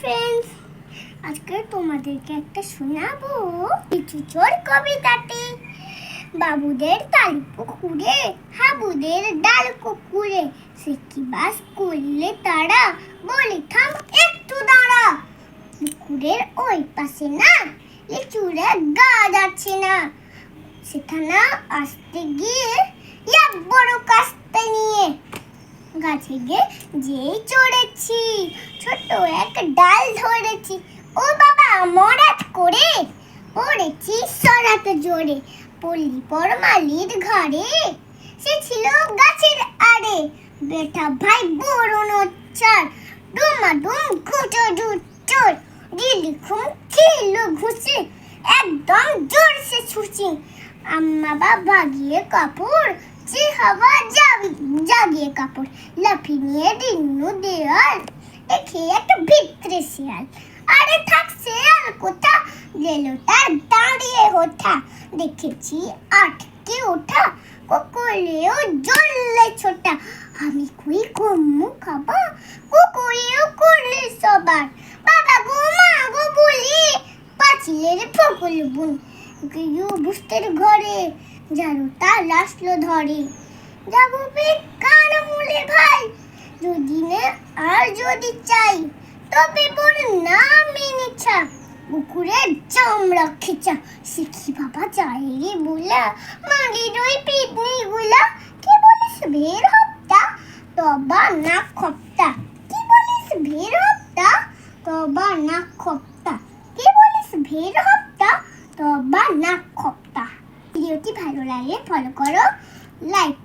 Friends আজকে তোমাদেরকে একটা শোনাবো কিছু চোর কবিতাটি। বাবুদের তাল পুকুরে, হাবুদের ডাল কুকুরে, সে কি বাস করলে তারা? বলি, থাম একটু দাঁড়া। পুকুরের ওই পাশে না, লিচুরে গাছ আছে না। সেখানে আসতে গিয়ে এক বড় কাস্তে নিয়ে গাছে গিয়ে যেই চড়েছি। ছোট এক ডাল ধরেছি। ও বাবা, মরাত করে। পড়েছি সরাতে জোরে। পল্লী পরমালির ঘরে। সে ছিল গাছের আড়ে। বেটা ভাই বড় নচ্চার ডুমাডুম ঘুটো চোর দিলি খুম ছিল ঘুষি একদম জোরসে ছুচি। আম্মা বাবা গিয়ে কাপড় যে হাওয়া জাগিয়ে কাপড়। লাফি নিয়ে দিনু দেয়াল। দেখে একটা ভিতরে শিয়াল। আরে থাক শিয়াল, কোথা গেল? তার দাঁড়িয়ে ওঠা। দেখেছি আটকে ওঠা। কুকুরেও জ্বললে ছোটা। আমি কই কম্মু খাবা? কুকুরেও করলে সবার। বাবা গো, মা গো, বলি। পাঁচিলের ফকুল বুন। গিয়ে বুঝতের ঘরে জারুটা লাসলো ধরে। যাব ভাই, যদি না, আর যদি চাই, তবে বল না মেনেছা পুকুরের চামড়া খেচা শিখি বাবা চাই রে বলা মাগির ওই পিটনি গুলা, কি বলিস বের হপ্তা? তবা না খপ্তা, কি বলিস বের হপ্তা? তবা না খপ্তা, কি বলিস ভের হপ্তা? তবা না খপ্তা। ভিডিওটি ভালো লাগলে ফলো করো লাইক